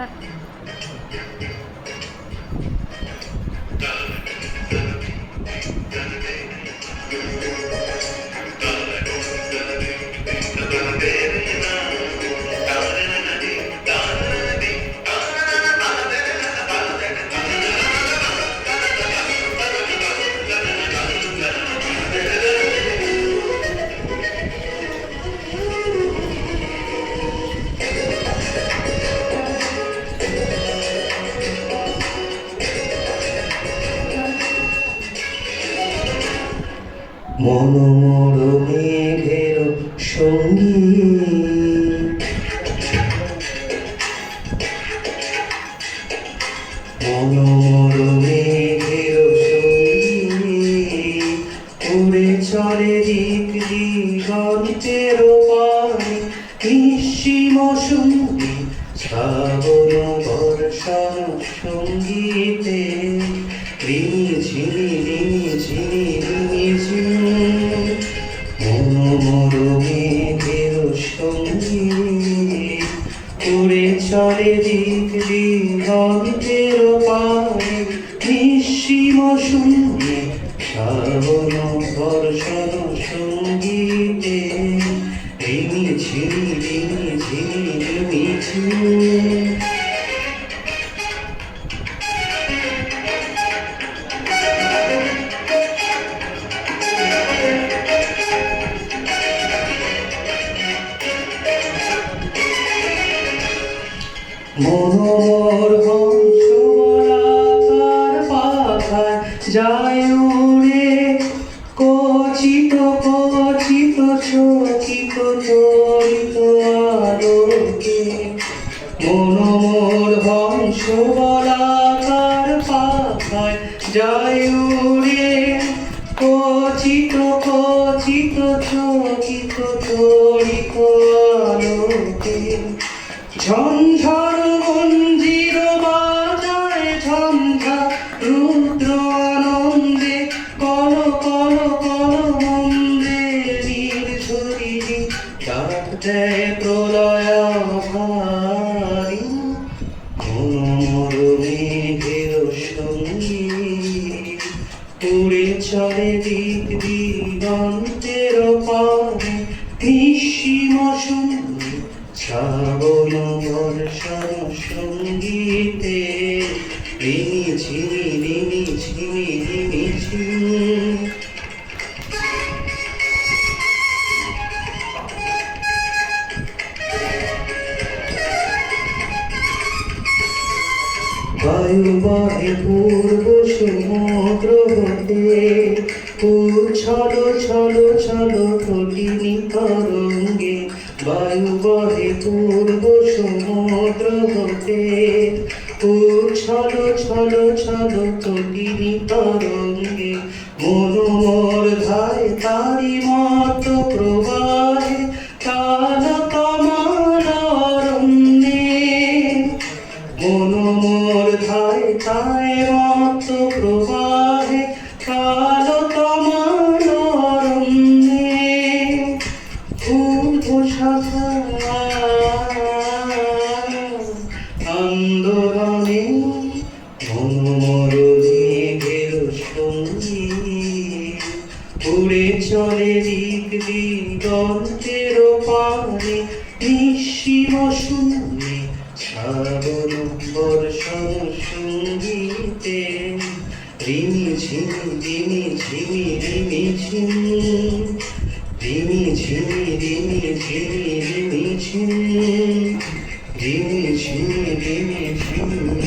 thật. মনোমর মেঘের সঙ্গী। মনোমর মেঘের সঙ্গী। উড়ে চলে দিক দিগন্তের পানে নিঃসীম সঙ্গী সঙ্গীতে। চলে দিক দিগন্তের পানে নিঃসীম শূন্যে বর্ষণ সঙ্গীতে ঝিমি ঝিমি ঝিমি ঝিমি মনোর হংসরাকার পাখায় যায় উড়ে। কচিত কচিত, চকিত, চলিত আলোকে। মনোমোর হংস বলাকার পাখায় যায় উড়ে। কচিত কচিত, চকিত, চলিত আলোকে। ঝঞ্ঝার দেয় প্রলয় ভারী মনোমর মেঘের সঙ্গী উড়ে চলে দিক দিগন্তের পানে নিঃসীম সঙ্গী শ্রাবণ বর্ষণ সঙ্গীতে রিমি ঝিমি রিমি ঝিমি রিমি ঝিমি। বায়ু বহে পূর্ব সমুদ্র হতে উচ্ছল ছল ছল কঠিনী তরঙ্গে। বায়ু বহে পূর্ব সমুদ্র হতে উচ্ছল ছল ছল কঠিনী তরঙ্গে। মনোমর ধায় তারি মত প্রবাহে মনোমর ধায় তায় মত প্রবাহে কাল কমল অরণ্যে আন্দোলনে মনোমর উড়ে চলে দিক দিগন্তের পানে নিঃসীম শূন্যে শ্রাবণ বর্ষণ রিমি ঝিমি রিমি ঝিমি রিমি ঝিমি রিমি ঝিমি রিমি ঝিমি রিমি ঝিমি রিমি ঝিমি রিমি ঝিমি।